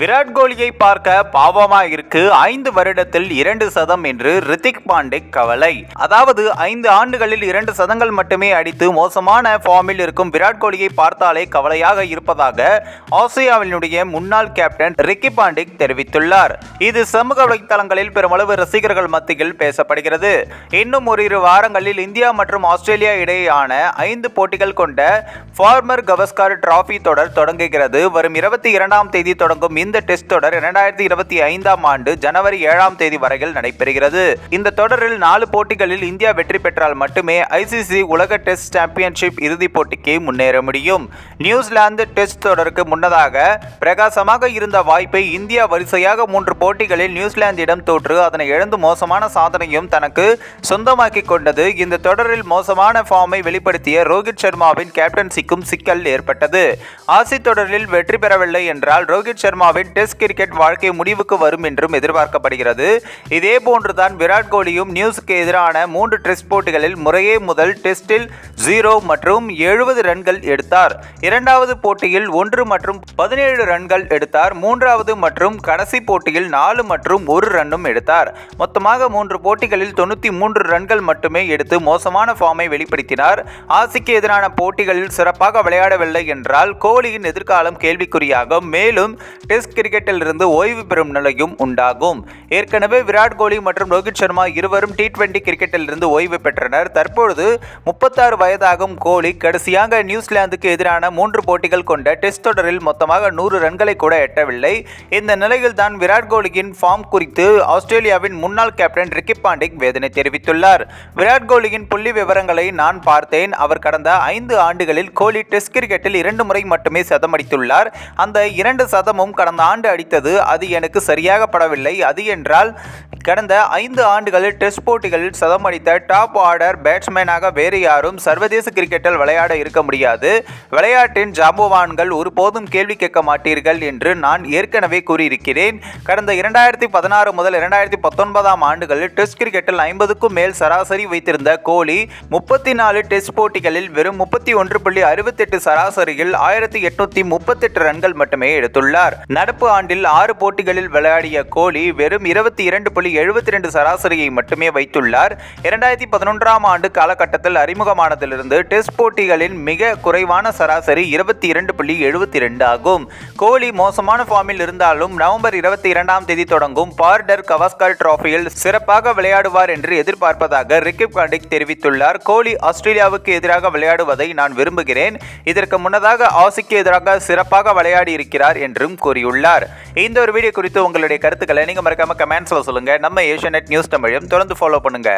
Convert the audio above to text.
விராட் கோலியை பார்க்க பாவமா இருக்கு ஐந்து வருடத்தில் இரண்டு சதம் என்று ரித்திக் பாண்டே கவலை. அதாவது ஐந்து ஆண்டுகளில் இரண்டு சதங்கள் மட்டுமே அடித்து மோசமான ஃபார்மில் இருக்கும் விராட் கோலியை பார்த்தாலே கவலையாக இருப்பதாக ஆஸ்திரேலியாவினுடைய முன்னாள் கேப்டன் ரிக்கி பாண்டிக் தெரிவித்துள்ளார். இது சமூக வலைத்தளங்களில் பெருமளவு ரசிகர்கள் மத்தியில் பேசப்படுகிறது. இன்னும் ஓரிரு வாரங்களில் இந்தியா மற்றும் ஆஸ்திரேலியா இடையேயான ஐந்து போட்டிகள் கொண்ட ஃபார்மர் கவஸ்கார் டிராஃபி தொடர் தொடங்குகிறது. வரும் இருபத்தி இரண்டாம் தேதி தொடங்கும் இந்த டெஸ்ட் தொடர் இரண்டாயிரத்தி இருபத்தி ஐந்தாம் ஆண்டு ஜனவரி ஏழாம் தேதி வரையில் நடைபெறுகிறது. இந்த தொடரில் நாலு போட்டிகளில் இந்தியா வெற்றி பெற்றால் மட்டுமே ஐசிசி உலக டெஸ்ட் சாம்பியன்ஷிப் இறுதிப் போட்டிக்கு முன்னேற முடியும். நியூசிலாந்து டெஸ்ட் தொடருக்கு முன்னதாக பிரகாசமாக இருந்த வாய்ப்பை இந்தியா வரிசையாக மூன்று போட்டிகளில் நியூசிலாந்திடம் தோற்று அதனை இழந்து மோசமான சாதனையும் தனக்கு சொந்தமாக்கிக் கொண்டது. இந்த தொடரில் மோசமான ஃபார்மை வெளிப்படுத்திய ரோஹித் சர்மாவின் கேப்டன்சிக்கும் சிக்கல் ஏற்பட்டது. ஆசி தொடரில் வெற்றி பெறவில்லை என்றால் ரோஹித் சர்மாவின் டெஸ்ட் கிரிக்கெட் வாழ்க்கை முடிவுக்கு வரும் என்றும் எதிர்பார்க்கப்படுகிறது. இதே போன்றுதான் விராட் கோலியும் நியூஸுக்கு எதிரான மூன்று டெஸ்ட் போட்டிகளில் முறையே முதல் டெஸ்டில் ஜீரோ மற்றும் எழுபது ரன்கள் எடுத்தார். இரண்டாவது போட்டியில் ஒன்று மற்றும் பதினேழு ரன்கள் எடுத்தார். மூன்றாவது மற்றும் கடைசி போட்டியில் நாலு மற்றும் ஒரு ரன்னும் எடுத்தார். மொத்தமாக மூன்று போட்டிகளில் தொண்ணூற்றி மூன்று ரன்கள் மட்டுமே எடுத்து மோசமான ஃபார்மை வெளிப்படுத்தினார். ஆசிக்கு எதிரான போட்டிகளில் சிறப்பாக விளையாடவில்லை என்றால் கோலியின் எதிர்காலம் கேள்விக்குறியாகும். மேலும் டெஸ்ட் கிரிக்கெட்டில் இருந்து ஓய்வு பெறும் நிலையும் உண்டாகும். ஏற்கனவே விராட் கோலி மற்றும் ரோஹித் சர்மா இருவரும் டி டுவெண்டி கிரிக்கெட்டில் இருந்து ஓய்வு பெற்றனர். தற்பொழுது முப்பத்தாறு வயதாகும் கோலி கடைசியாக நியூசிலாந்துக்கு எதிரான மூன்று போட்டிகள் கொண்ட டெஸ்ட் தொடரில் மொத்தமாக நூறு ரன்களை கூட எட்டவில்லை. இந்த நிலையில் தான் விராட் கோலியின் ஃபார்ம் குறித்து ஆஸ்திரேலியாவின் முன்னாள் கேப்டன் ரிக்கி பாண்டிக் வேதனை தெரிவித்துள்ளார். விராட் கோலியின் புள்ளி விவரங்களை நான் பார்த்தேன். அவர் கடந்த ஐந்து ஆண்டுகளில் கோலி டெஸ்ட் கிரிக்கெட்டில் இரண்டு முறை மட்டுமே சதமடித்துள்ளார். அந்த இரண்டு சதமும் கடந்த ஆண்டு அடித்தது அது எனக்கு சரியாக படவில்லை. அது என்றால் கடந்த ஐந்து ஆண்டுகளில் டெஸ்ட் போட்டிகளில் சதம் அடித்த டாப் ஆர்டர் பேட்ஸ்மேனாக வேறு யாரும் சர்வதேச கிரிக்கெட்டில் விளையாட இருக்க முடியாது. விளையாட்டின் ஜாம்பவான்கள் ஒருபோதும் கேள்வி கேட்க மாட்டீர்கள் என்று நான் ஏற்கனவே கூறியிருக்கிறேன். கடந்த இரண்டாயிரத்தி பதினாறு முதல் இரண்டாயிரத்தி பத்தொன்பதாம் ஆண்டுகளில் டெஸ்ட் கிரிக்கெட்டில் ஐம்பதுக்கும் மேல் சராசரி வைத்திருந்த கோலி முப்பத்தி நாலு டெஸ்ட் போட்டிகளில் வெறும் முப்பத்தி ஒன்று புள்ளி அறுபத்தெட்டு சராசரியில் ஆயிரத்தி எட்நூத்தி முப்பத்தெட்டு ரன்கள் மட்டுமே எடுத்துள்ளார். நடப்பு ஆண்டில் ஆறு போட்டிகளில் விளையாடிய கோலி வெறும் இருபத்தி இரண்டு புள்ளி எழுபத்தி ரெண்டு சராசரியை மட்டுமே வைத்துள்ளார். இரண்டாயிரத்தி பதினொன்றாம் ஆண்டு காலகட்டத்தில் அறிமுகமானதிலிருந்து டெஸ்ட் போட்டிகளின் மிக குறைவான சராசரி இருபத்தி இரண்டு புள்ளி எழுபத்தி ரெண்டு ஆகும். கோலி மோசமான ஃபார்மில் இருந்தாலும் நவம்பர் இருபத்தி இரண்டாம் தேதி தொடங்கும் பார்டர் கவாஸ்கர் டிராஃபியில் சிறப்பாக விளையாடுவார் என்று எதிர்பார்ப்பதாக ரிக்கிப் பாண்டிக் தெரிவித்துள்ளார். கோலி ஆஸ்திரேலியாவுக்கு எதிராக விளையாடுவதை நான் விரும்புகிறேன். இதற்கு முன்னதாக ஆசிக்கு எதிராக சிறப்பாக விளையாடி இருக்கிறார் என்றும் கூறியுள்ளார் இந்த ஒரு வீடியோ குறித்து உங்களுடைய கருத்துக்களை நீங்க மறக்காம கமெண்ட்ஸ்ல சொல்லுங்க. நம்ம ஏஷியா நியூஸ் தமிழையும் தொடர்ந்து ஃபாலோ பண்ணுங்க.